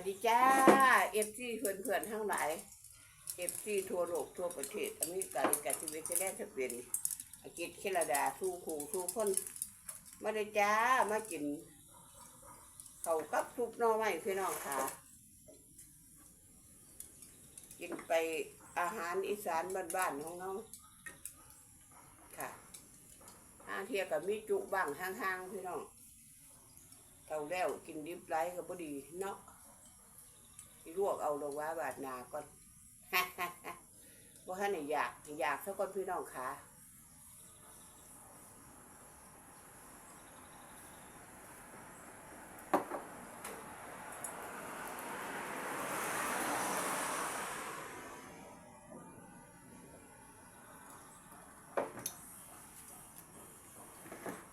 วัสดีจ้าเอฟซีเพื่อนๆทั้งหลายเอฟซีทั่วโลกทั่วประเทศอเมริกาลิกาทิเวตแลนด์สเปนอังกฤษแคนาดาทูคูทูคนมาเลยจ้ามากินเขากับทุกน่อไม้พี่น้องค่ะ กินไปอาหารอีสานบ้านๆของน้องค่ะห้างเทียกับมีจุบ้างห่างๆพี่น้องเท่าแล้วกินดิบไรก็พอดีเนาะ สิลวกเอาลงว่าบาดนาก่อนว่าท่านอยากอยากเท่าก่อนพี่น้องค่ะ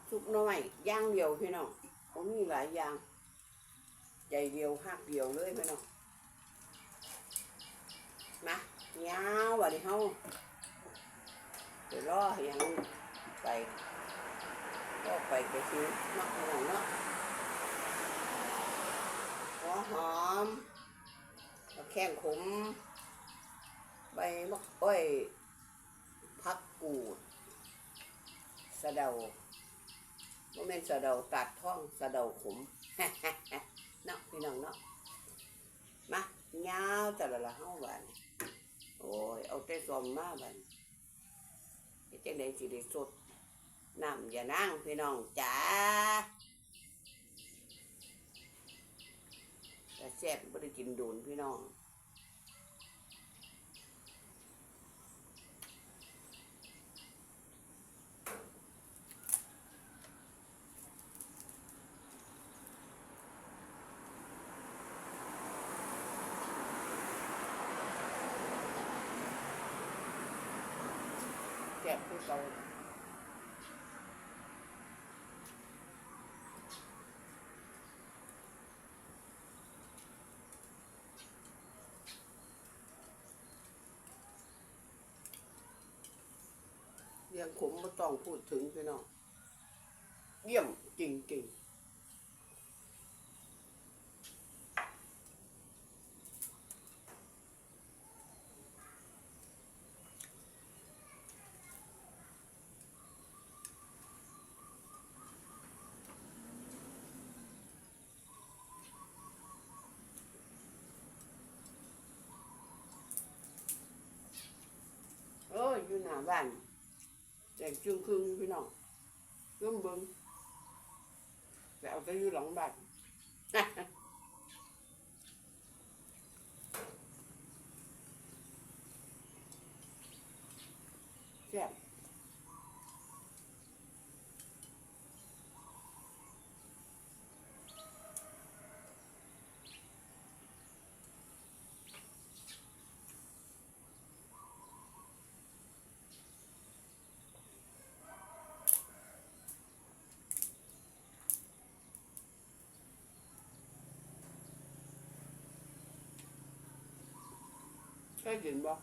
สุกน้อยย่างเดียวพี่น้องผมมีหลายอย่างใจเดียวหักเดียวเลยพี่น้องมาเงาววันนี้เฮาเดี๋ยวรอให้ยังไปก็ไปไปซื้อเนาะพี่น้องเนาะหัวหอมมะแข้งขมใบมะอ้อยพักกูด สะเดาโมเมนต์สะเดาตัดท้องสะเดาขมเนาะพี่น้องเนาะมาเงาวแต่ละละเฮาบาน โอ้ย เอาแต่ซอมมาบันเจังไดสิได้สดน้ำอย่านั่งพี่น้องจ้าแต่แซ่บบ่ได้กินโดนพี่น้อง รื่องขมไม่ต้องพูดถึงพี่น้องเยี่ยมจริงๆเอออยู่หน้าบ้าน แจงจึงครึ่งพี่น้องเริ่มเบิ้งแต่เอาแต่อยู่หลังบัตร เคยกินบ่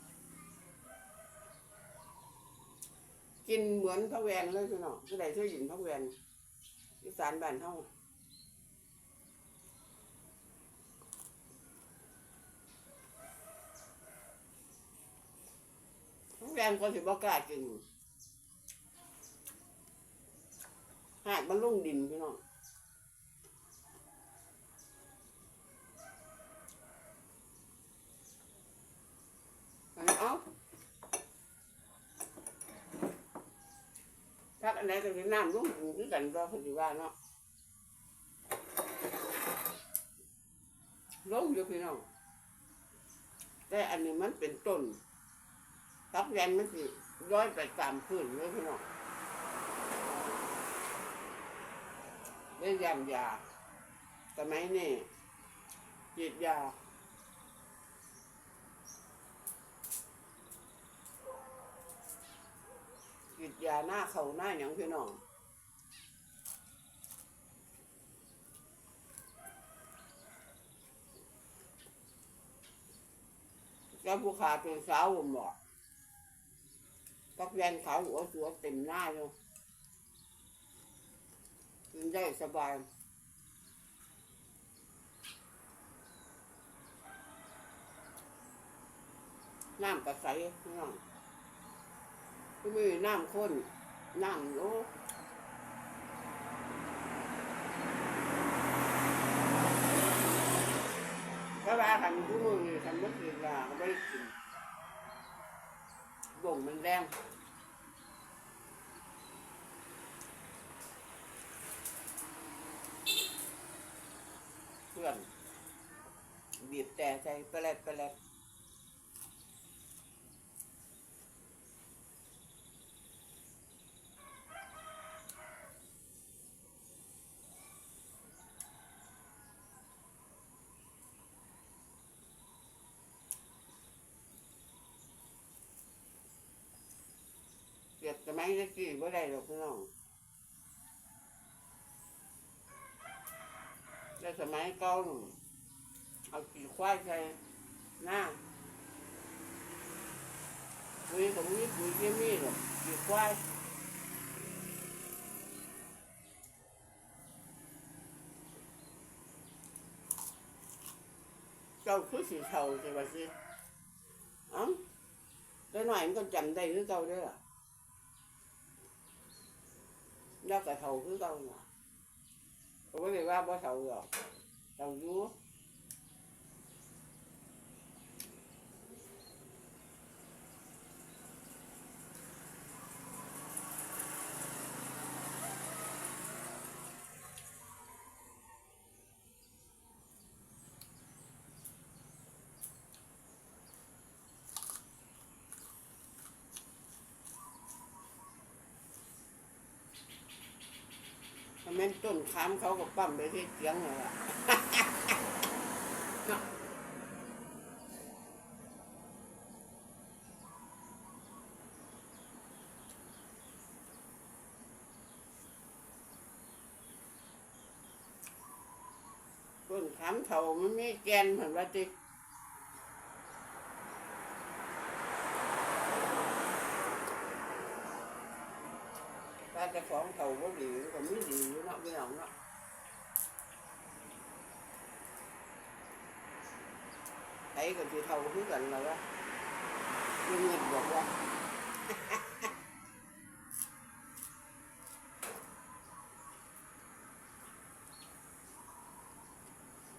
กินเหมือนพระแวงเลยพี่น้องผู้ใดเคยกินพระแวงอีสานบ้านเฮาพระแวงก็สิบ่กล้ากินหากมันลงดินพี่น้อง อันนี้เอาถ้าอั น้ำลุ่มคือกันก็คือว่าเนาะลงอยู่พี่น้องแต่อันนี้มันเป็นต้นพักแวนมันสิย้อยไปตามพื้นเลยพี่น้องได้ยามยาสมัยนี้ฉีดยา อย่าหน้าเขาหน้าอย่างพี่น้องแล้วผู้ขาตัวสาวผมบอกปักแวนเขาหัวสัวเต็มหน้าอยู่กินได้สบายน้ำกระใสน้อง ก็มีน้ำข้นน้ำโอ้ก็ว่าคันผู้มือนี่คันมันกินว่าก็ไม่ได้กินบ่งมันแรงเพื่อนบีบแต่ใจไปแลดไปแลด สมัยตะกี้บ่ได้หรอกพี่น้องแต่สมัยเก่านู่นเอาขี่ควายใส่หน้าปุ๋ยของนี้ปุ๋ยเคมีหรอกขี่ควายเจ้าคือสีเทาใช่ไหมสิเอ้าแล้วหน่อยมันก็จำได้คือเก่าเด้อล่ะ nó cả thầu cứ đâu mà. Không có gì qua bỏ thầu rồi. Thầu vúa Mà men tuần khám เขาก็ปั๊มไปที่เสียงเลยล่ะต้นขามเท่ามันไม่แกนเหมือนว่าติ ถ้าจะของเท่าก็ดีก็ไม่ดีอยู่เนาะไม่เอาเนาะไอ้ก็ที่เท่าคือกันแล้ววะยังเงินบอกว่า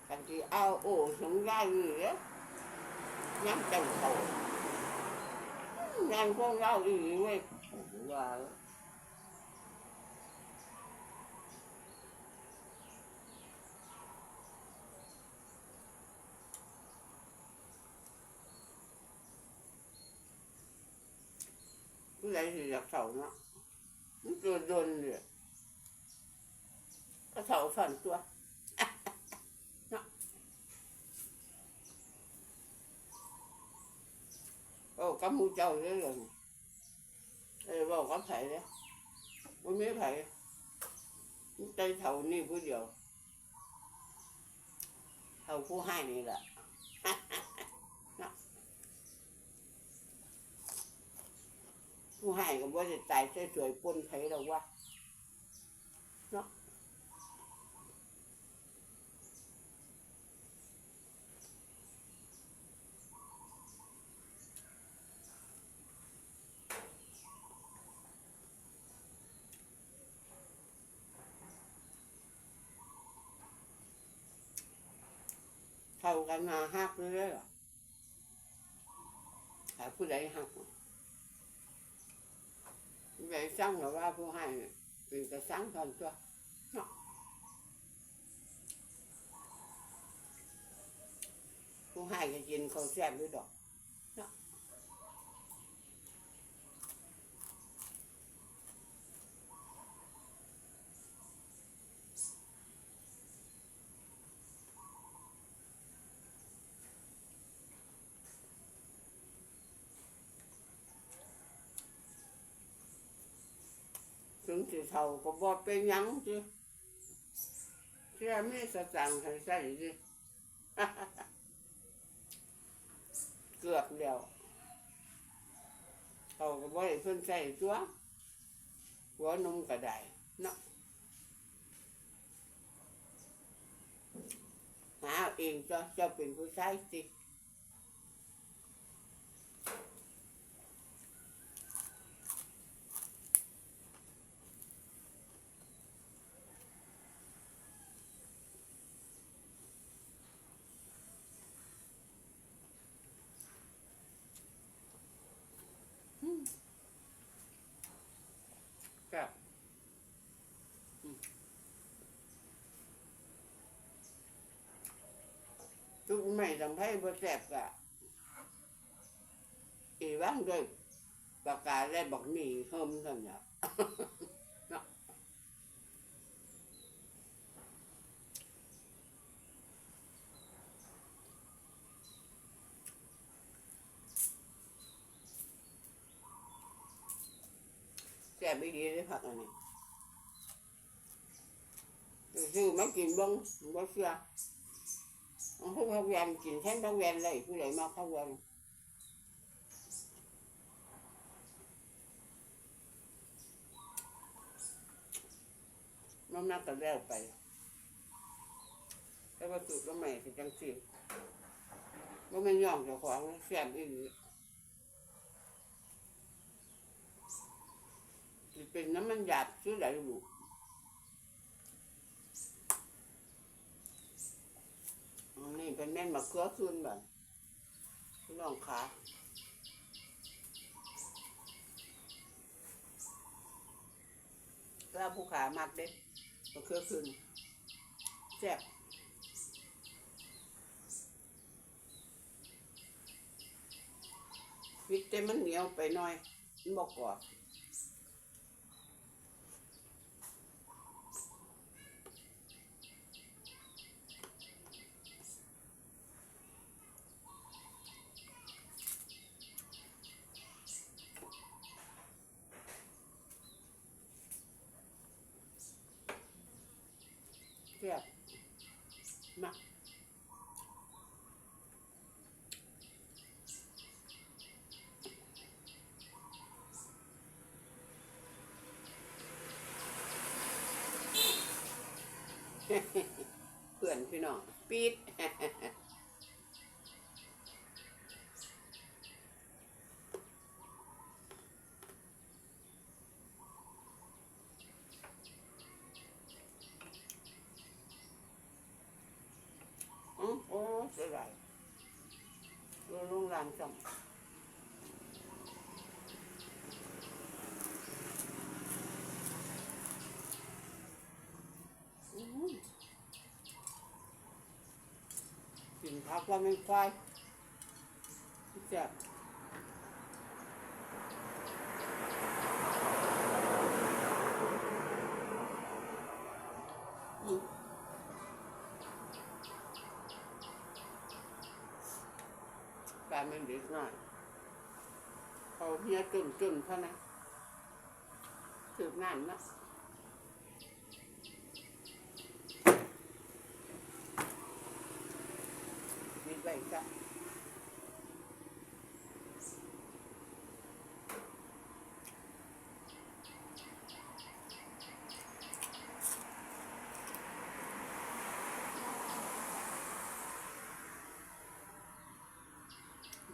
กันที่เอาโอ้สงได้เลยเนี่ยย้ำจังเขางานพวกเราอีกเว้ยว่า ใดสิอยากเสาเนาะมันตัวโดนเลยก็เสาฝันตัวโอ้กับหมูเจ้าเยอะเลยเออบอกกับไผ่เลยมันไม่ไผ่มันใจเท่านี่ผู้เดียวเท่าผู้ให้นี่แหละ เนาะผู้ ให้ก็บ่ได้ตายสวยๆปนไผ่หรอกวะเนาะเท่ากันมาหักเลยเหรอผู้ใดหัก ผู้ใดสั่งหรือว่าผู้ให้เป็นกระสั่งทอนตัวเนาะผู้ให้ก็กินข้าวแซ่บด้วยดอกเนาะถึง สิเท่าก็บ่เป็นหยังจิเชื่อมีสตังค์ให้ใส่จิเกือบแล้วเขาก็บ่ให้เพิ่นใส่ตัวหัวนมก็ได้เนาะหาเอาเองจ้ะเจ้าเป็นผู้ใชายสิ ไม่ทำให้บ่แซ่บกะอีว่างด้วยปากกาและบักหมี่เฮิมนั่นน่ะเนแซ่บไม่ดีเลยผักอันนี้ซื้อมากินบ้างบ่เชื่อ เอาพวกพักแวนกินแทนพักแวนเลยผู้ใดมาพักแวนน้ำหนักก็แล้วไปแต่ว่าสุดก็ไม่สิจังสิว่ามันย่องเจ้าของแซ่บอีหลีสิเป็นน้ำมันหยาบชื่อไหนลูกอันนี่ เป็นแม่นมะเขือคืนแบบพี่น้องขาแล้วผู้ขามักเด็ดมะเขือคืนแซ่บพริกแต่มันเหนียวไปหน่อยมันบอกกรอบ แซ่บมาก เพื่อนพี่น้องปีด อืมโอ้เสียดายเราลงราน จำอืมกินพักว่ามันควายแซ่บอืม ปลามันเด็กหน่อยเขาเมียจุนจุนๆเท่านั้นสืบนานนะ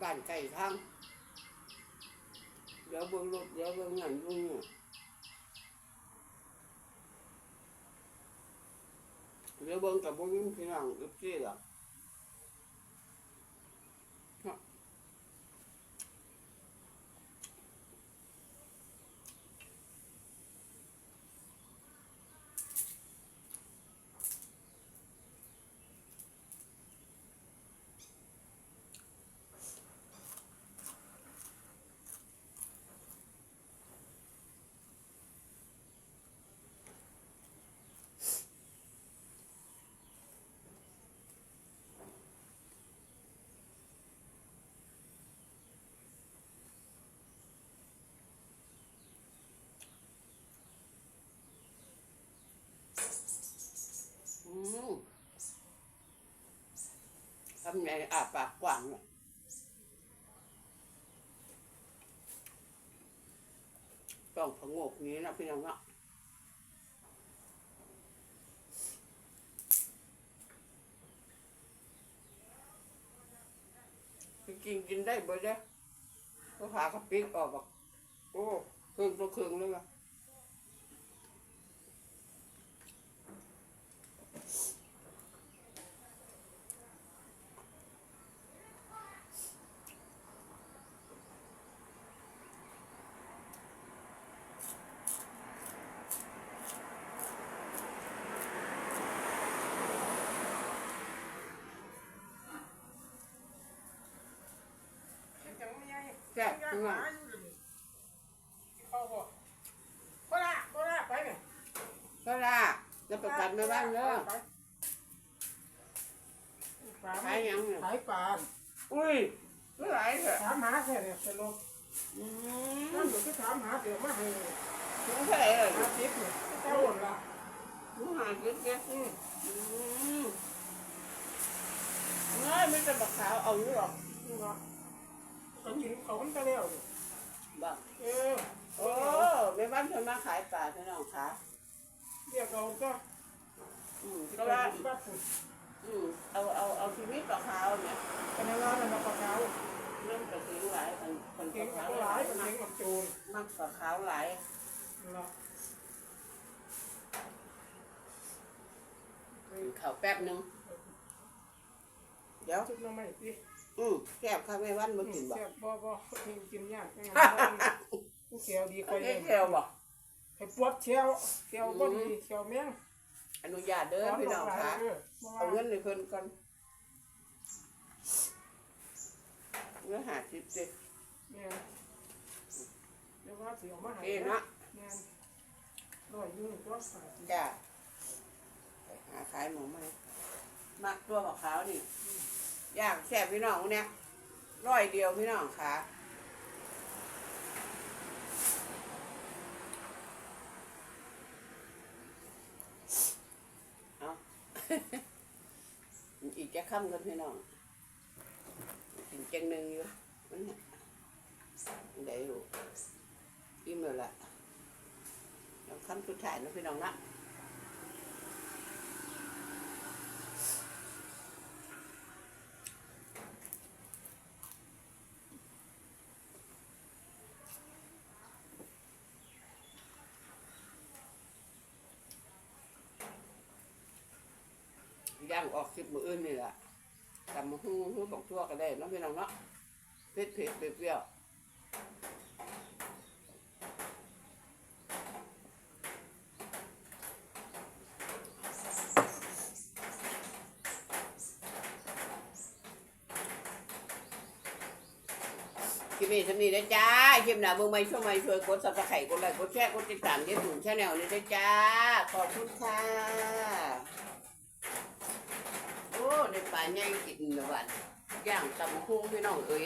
บ้านไก่ทางเดี๋ยวเบิ่งรถเดี๋ยวเบิ่งงานยุ่งเนี่ยเดี๋ยวเบิ่งกับบ่ยุ่งพี่น้องอึบซี่ล่ะ อืมทำไงอาปากกว้างเนี่ยต้องผงกนี้นะพี่น้องเนาะกินกินได้บ่ได้ก็หากระปิกออกบอกโอ้เครื่องตัวเครื่องเลยว่ะ เนาะเข้าบ่ก็ละก็ละไปเนี่ยก็ล่ะจะประกันม่บ้างเด้อปลาขายยังเนี่ขายปลาอุ้ยเมื่อไหร่เถอะถามหาแค่เนี่ยสรุปอืนั่นอยู่ที่ถามหาเดี๋ยวมาให้ถึงเท่าไหร่เลยหาทิพย์เนี่ยเจ้าหมดละถึงหาจิ๊กเจ๊อืมอืมเฮ้ยไม่จะบักขาวเอาอยู่หรอกนี่ เนาะก็กินเขามันก็แล้วนี่บักเออโอ้แม่บ้านเธอมาขายปลาพี่น้องคะเรียกเราก็อืมก็ก็ว่าว่าบ้าฝุ่นอืมเอาเอาเอาชีวิตปลาขาวเนี่ยกันในร้านมันปลาขาวเริ่มกระทิ้งหลายคนคนปเก่ลางขาวหหลาลายยเป็นมัเก่กงกับโจรมักปลาขาวหลายนั่นละข้าวแป๊บหนึงเดี๋ยวชุดน้ำไม่ดิ อืมแก้บข้าวแม่วันมากินบ่แซ่บบ่บ่กินกินยากไม่งั้นผู้เขียวดีกเอาว่าได้เองแก้วบ่ให้ปวดเขียวเขียวบ่ดีเขียวแมงอนุญาตเด้อพี่น้องคะเอาเงินให้เพิ่นก่อนเงินหาสิบสิเนี่ยเดี๋ยวว่าสิเอามาให้เอ้เนาะเนี่ยร้อยยูนตัวสาดจ้าไปหาขายหมูมามักตัวกับขาวนี่ อย่างแซ่บพี่น้องเนี่ยร้อยเดียวพี่น้องค่ะเอาอีกจะค่ำกันพี่น้องกินจังหนึ่งอยู่มันเนี่ยได้อยู่อิ่มแล้วล่ะแล้วคำสุดท้ายนะพี่น้องนะ ย่างออกสิบมืออื่นนี่แหละตำมะฮู้ฮู้บอกทั่วก็ได้เนาะพี่น้องเนาะเผ็ดเผ็ดเปรี้ยวคลิปนี้สำนีนะจ้าคลิปหน้าเบิ่งไม่ช่วยไม่ช่วยกดซับสไครต์กดไลค์กดแชร์กดติดตามยี่ปุ่นชาแนลนี่นะจ้า ขอบคุณค่ะ โอ้ได้ปลาใหญ่กินละวันย่างตำคุ้งพี่น้องเอ้ย